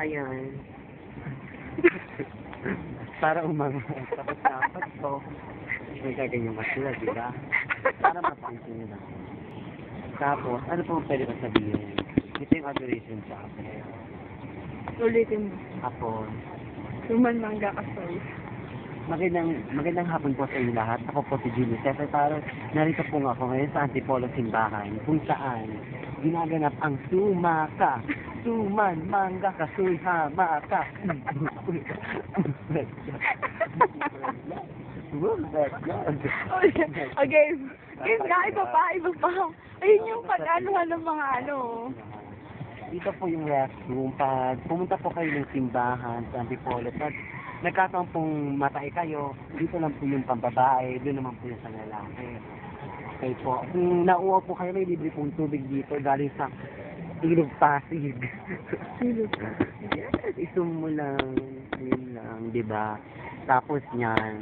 Ayan. Para umangat. Tapos dapat to. May gaganyan ka sila, di ba? Para mapansin nila. Tapos, ano pong pwede ko sabihin? Ito yung adoration sa akin. Ulitin mo. Ako, Suman mangga ka soy. magandang, magandang hapon po sa inyo lahat. Ako po si Jimmy Taro. Narito po nga ako ngayon sa Antipolo Simbahan kung saan ginaganap ang sumaka. Suman, mangga, kasuy, hamaka. okay. Game nga, iba pa, iba pa. Ayun yung pag-anuhan ng mga ano. Dito po yung restroom. Pag pumunta po kayo ng simbahan sa Antipolo, at nagkataon pong matay kayo, dito lang po yung pambabae, doon naman po yung sa lalaki. Okay po. Kung nauwa po kayo, may libre pong tubig dito galing sa Ilog Pasig. Isum mo lang, yun lang, di ba? Tapos niyan,